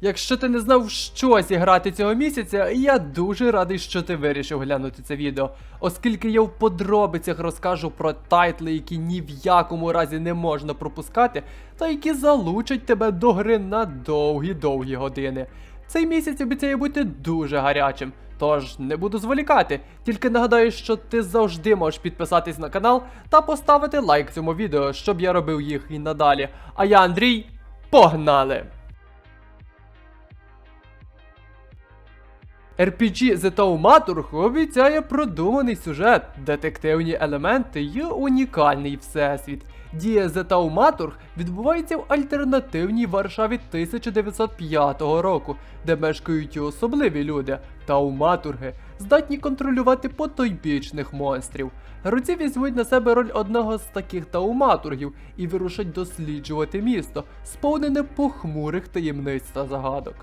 Якщо ти не знав, що зіграти цього місяця, я дуже радий, що ти вирішив глянути це відео, оскільки я в подробицях розкажу про тайтли, які ні в якому разі не можна пропускати, та які залучать тебе до гри на довгі-довгі години. Цей місяць обіцяє бути дуже гарячим. Тож не буду зволікати, тільки нагадаю, що ти завжди можеш підписатись на канал та поставити лайк цьому відео, щоб я робив їх і надалі. А я Андрій, погнали! RPG The Taumaturg обіцяє продуманий сюжет, детективні елементи і унікальний всесвіт. Дія The Taumaturg відбувається в альтернативній Варшаві 1905 року, де мешкають і особливі люди тауматурги, здатні контролювати потойбічних монстрів. Гравці візьмуть на себе роль одного з таких тауматургів і вирушать досліджувати місто, сповнене похмурих таємниць та загадок.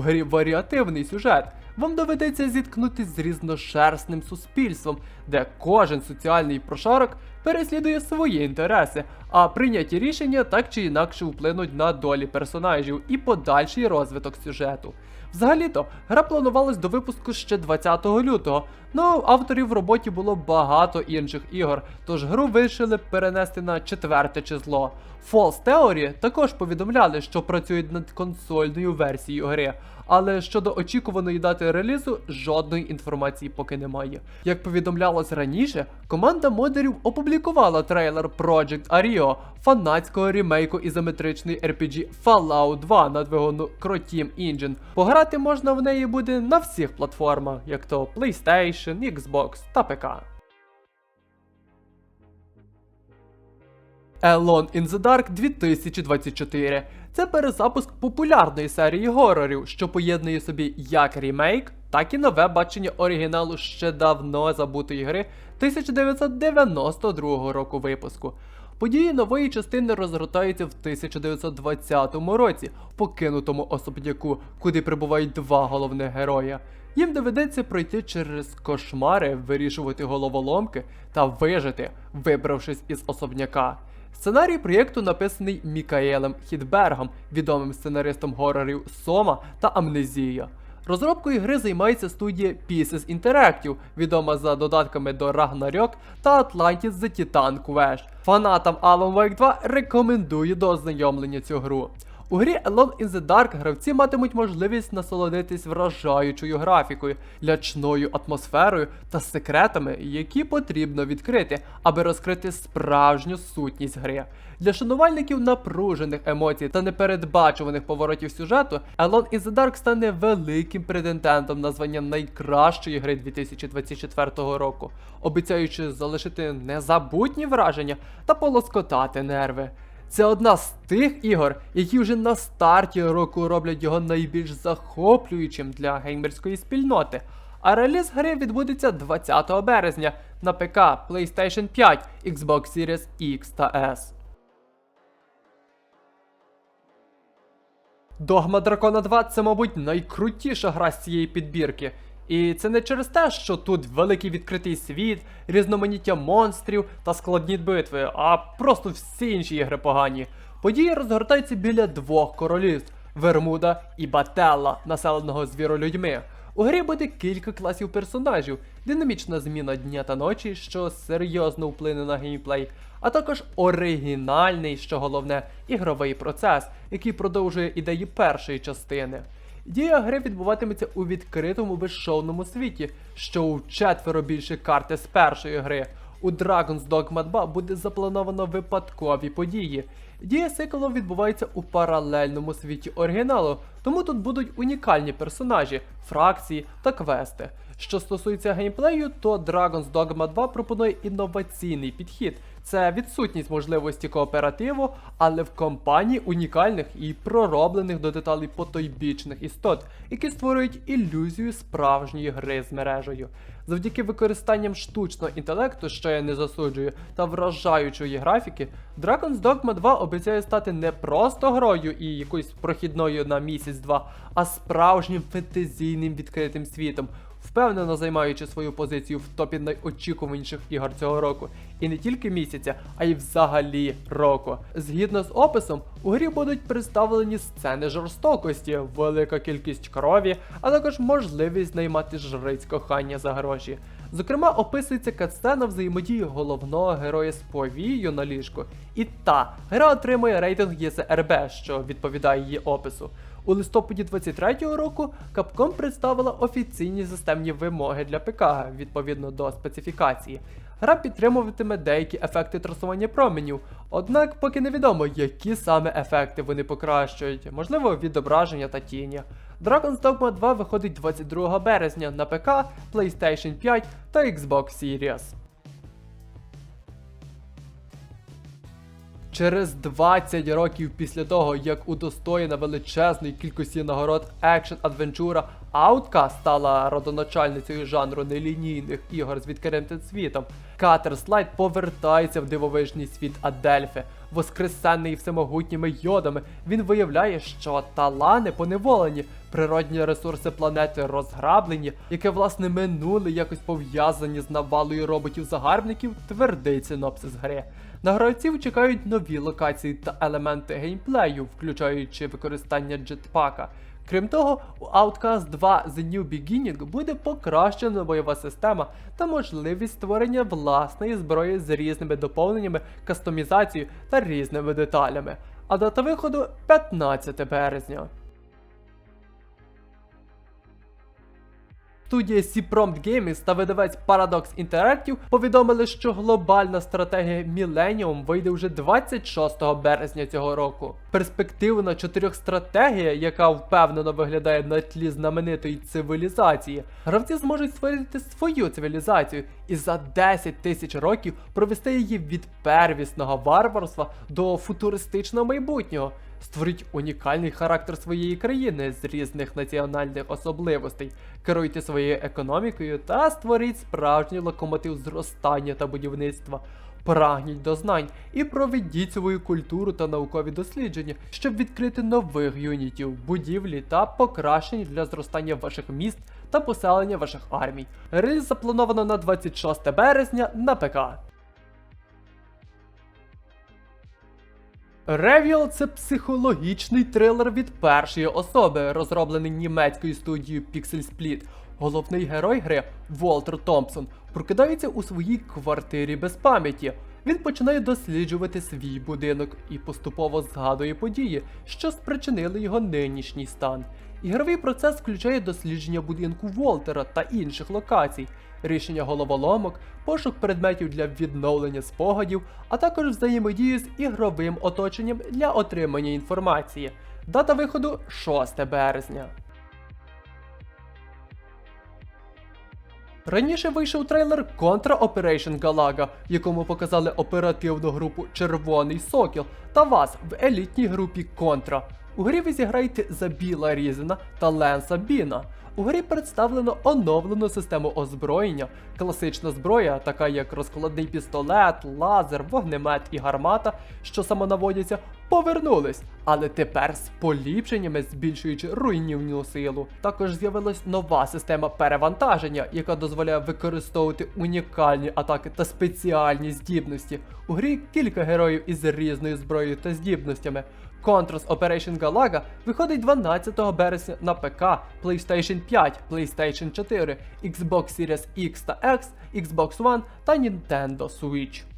Грі варіативний сюжет. Вам доведеться зіткнутися з різношерстним суспільством, де кожен соціальний прошарок переслідує свої інтереси, а прийняті рішення так чи інакше вплинуть на долі персонажів і подальший розвиток сюжету. Взагалі-то, гра планувалась до випуску ще 20 лютого, ну авторів в роботі було багато інших ігор, тож гру вирішили перенести на 4 число. False Theory також повідомляли, що працюють над консольною версією гри, але щодо очікуваної дати релізу жодної інформації поки немає. Як повідомлялось раніше, команда модерів опублікувала трейлер Project Ario, фанатського ремейку ізометричної RPG Fallout 2 на двигуну Croteam Engine. Пограти можна в неї буде на всіх платформах, як то PlayStation, Xbox та ПК. Alone in the Dark 2024. Це перезапуск популярної серії горорів, що поєднує собі як ремейк, так і нове бачення оригіналу ще давно забутої гри 1992 року випуску. Події нової частини розгортаються в 1920 році, покинутому особняку, куди прибувають два головних героя. Їм доведеться пройти через кошмари, вирішувати головоломки та вижити, вибравшись із особняка. Сценарій проєкту написаний Мікаелем Хідбергом, відомим сценаристом горорів Сома та Амнезія. Розробкою гри займається студія Pieces Interactive, відома за додатками до Ragnarok та Atlantis The Titan Quest. Фанатам Alan Wake 2 рекомендую до ознайомлення цю гру. У грі Alone in the Dark гравці матимуть можливість насолодитись вражаючою графікою, лячною атмосферою та секретами, які потрібно відкрити, аби розкрити справжню сутність гри. Для шанувальників напружених емоцій та непередбачуваних поворотів сюжету, Alone in the Dark стане великим претендентом на звання найкращої гри 2024 року, обіцяючи залишити незабутні враження та полоскотати нерви. Це одна з тих ігор, які вже на старті року роблять його найбільш захоплюючим для геймерської спільноти. А реліз гри відбудеться 20 березня на ПК, PlayStation 5, Xbox Series X та S. Догма Дракона 2 це, мабуть, найкрутіша гра з цієї підбірки. І це не через те, що тут великий відкритий світ, різноманіття монстрів та складні битви, а просто всі інші ігри погані. Події розгортаються біля двох королівств Вермуда і Бателла, населеного звіролюдьми. У грі буде кілька класів персонажів, динамічна зміна дня та ночі, що серйозно вплине на геймплей, а також оригінальний, що головне, ігровий процес, який продовжує ідеї першої частини. Дія гри відбуватиметься у відкритому безшовному світі, що у четверо більше карти з першої гри. У Dragon's Dogma 2 буде заплановано випадкові події. Дія сиквелу відбувається у паралельному світі оригіналу, тому тут будуть унікальні персонажі, фракції та квести. Що стосується геймплею, то Dragon's Dogma 2 пропонує інноваційний підхід. Це відсутність можливості кооперативу, але в компанії унікальних і пророблених до деталей потойбічних істот, які створюють ілюзію справжньої гри з мережею. Завдяки використанням штучного інтелекту, що я не засуджую, та вражаючої графіки, Dragon's Dogma 2 обіцяє стати не просто грою і якоюсь прохідною на місяць-два, а справжнім фентезійним відкритим світом, впевнено займаючи свою позицію в топі найочікуваніших ігор цього року. І не тільки місяця, а й взагалі року. Згідно з описом, у грі будуть представлені сцени жорстокості, велика кількість крові, а також можливість наймати жриць кохання за гроші. Зокрема, описується катсцена взаємодії головного героя з повією на ліжку. І та гра отримує рейтинг ЄСРБ, що відповідає її опису. У листопаді 23-го року Capcom представила офіційні системні вимоги для ПК відповідно до специфікації. Гра підтримуватиме деякі ефекти трасування променів, однак поки невідомо, які саме ефекти вони покращують, можливо, відображення та тіні. Dragon's Dogma 2 виходить 22 березня на ПК, PlayStation 5 та Xbox Series. Через 20 років після того, як удостоєна величезної кількості нагород екшен адвенчура Outcast стала родоначальницею жанру нелінійних ігор з відкритим світом, Cutter Slide повертається в дивовижний світ Адельфи. Воскресенний всемогутніми йодами, він виявляє, що талани поневолені, природні ресурси планети розграблені, яке власне минуле якось пов'язані з навалою роботів-загарбників, твердий синопсис гри. На гравців чекають нові локації та елементи геймплею, включаючи використання джетпака. Крім того, у Outcast 2 The New Beginning буде покращена бойова система та можливість створення власної зброї з різними доповненнями, кастомізацією та різними деталями. А дата виходу 15 березня. Студія C-Prompt Games та видавець Paradox Interactive повідомили, що глобальна стратегія Millennium вийде вже 26 березня цього року. Перспективна чотирьохстратегія, яка впевнено виглядає на тлі знаменитої цивілізації, гравці зможуть створити свою цивілізацію і за 10 тисяч років провести її від первісного варварства до футуристичного майбутнього. Створіть унікальний характер своєї країни з різних національних особливостей, керуйте своєю економікою та створіть справжній локомотив зростання та будівництва. Прагніть до знань і проведіть свою культуру та наукові дослідження, щоб відкрити нових юнітів, будівлі та покращень для зростання ваших міст та поселення ваших армій. Реліз заплановано на 26 березня на ПК. Ревіл це психологічний трилер від першої особи, розроблений німецькою студією Pixel Split. Головний герой гри Волтер Томпсон прокидається у своїй квартирі без пам'яті. Він починає досліджувати свій будинок і поступово згадує події, що спричинили його нинішній стан. Ігровий процес включає дослідження будинку Волтера та інших локацій, рішення головоломок, пошук предметів для відновлення спогадів, а також взаємодію з ігровим оточенням для отримання інформації. Дата виходу 6 березня. Раніше вийшов трейлер Contra Operation Galaga, якому показали оперативну групу Червоний Сокіл та вас в елітній групі Contra. У грі ви зіграєте за Біла Різена та Ленса Біна. У грі представлено оновлену систему озброєння, класична зброя, така як розкладний пістолет, лазер, вогнемет і гармата, що самонаводяться, повернулись, але тепер з поліпшеннями, збільшуючи руйнівну силу. Також з'явилась нова система перевантаження, яка дозволяє використовувати унікальні атаки та спеціальні здібності. У грі кілька героїв із різною зброєю та здібностями. Contras Operation Galaga виходить 12 березня на ПК, PlayStation 5, PlayStation 4, Xbox Series X та X, Xbox One та Nintendo Switch.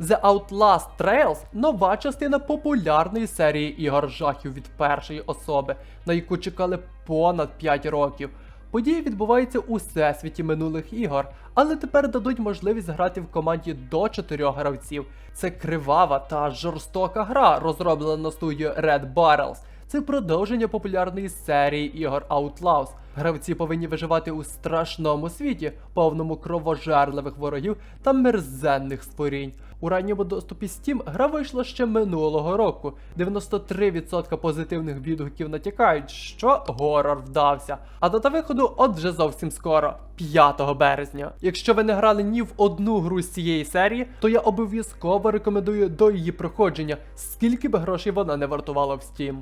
The Outlast Trails нова частина популярної серії ігор жахів від першої особи, на яку чекали понад 5 років. Події відбуваються у всесвіті минулих ігор, але тепер дадуть можливість грати в команді до 4 гравців. Це кривава та жорстока гра, розроблена студією Red Barrels. Це продовження популярної серії ігор Outlaws. Гравці повинні виживати у страшному світі, повному кровожерливих ворогів та мерзенних створінь. У ранньому доступі Steam гра вийшла ще минулого року. 93% позитивних відгуків натякають, що горор вдався. А дата виходу от вже зовсім скоро, 5 березня. Якщо ви не грали ні в одну гру з цієї серії, то я обов'язково рекомендую до її проходження, скільки б грошей вона не вартувала в Steam.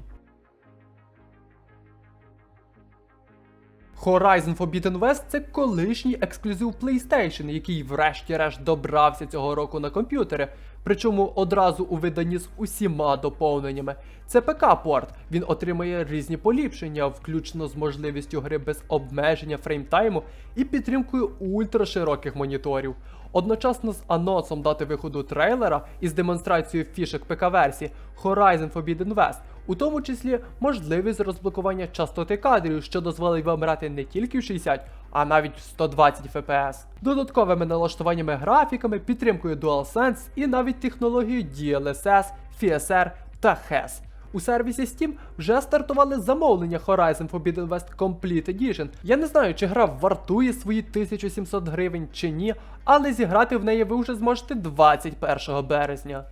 Horizon Forbidden West це колишній ексклюзив PlayStation, який врешті-решт добрався цього року на комп'ютери, причому одразу у виданні з усіма доповненнями. Це ПК-порт, він отримає різні поліпшення, включно з можливістю гри без обмеження фреймтайму і підтримкою ультрашироких моніторів. Одночасно з анонсом дати виходу трейлера із демонстрацією фішек ПК-версії Horizon Forbidden West, у тому числі можливість розблокування частоти кадрів, що дозволить вам грати не тільки в 60, а навіть в 120 FPS, додатковими налаштуваннями графіками, підтримкою DualSense і навіть технологією DLSS, FSR та HES. У сервісі Steam вже стартували замовлення Horizon Forbidden West Complete Edition. Я не знаю, чи гра вартує свої 1700 гривень чи ні, але зіграти в неї ви вже зможете 21 березня.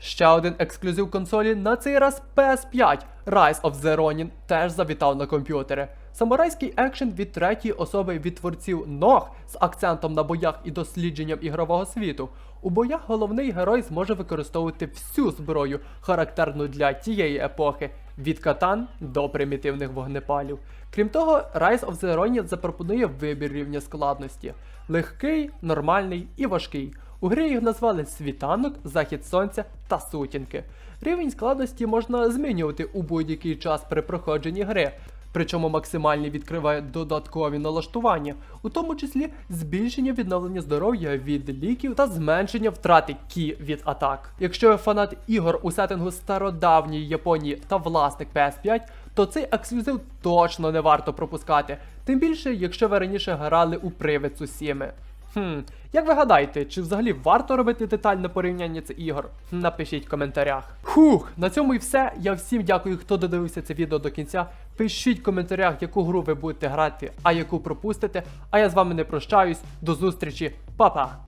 Ще один ексклюзив консолі на цей раз PS5 Rise of the Ronin теж завітав на комп'ютери. Самурайський екшен від третьої особи від творців ног з акцентом на боях і дослідженням ігрового світу. У боях головний герой зможе використовувати всю зброю, характерну для тієї епохи, від катан до примітивних вогнепалів. Крім того, Rise of the Ronin запропонує вибір рівня складності: легкий, нормальний і важкий. У грі їх назвали світанок, захід сонця та сутінки. Рівень складності можна змінювати у будь-який час при проходженні гри. Причому максимальний відкриває додаткові налаштування, у тому числі збільшення відновлення здоров'я від ліків та зменшення втрати кі від атак. Якщо ви фанат ігор у сеттингу стародавньої Японії та власник PS5, то цей ексклюзив точно не варто пропускати. Тим більше, якщо ви раніше грали у привид Сусіми. Хм, як ви гадаєте, чи взагалі варто робити детальне порівняння цих ігор? Напишіть в коментарях. Хух, на цьому і все. Я всім дякую, хто додивився це відео до кінця. Пишіть в коментарях, яку гру ви будете грати, а яку пропустите. А я з вами не прощаюсь. До зустрічі, Па-па!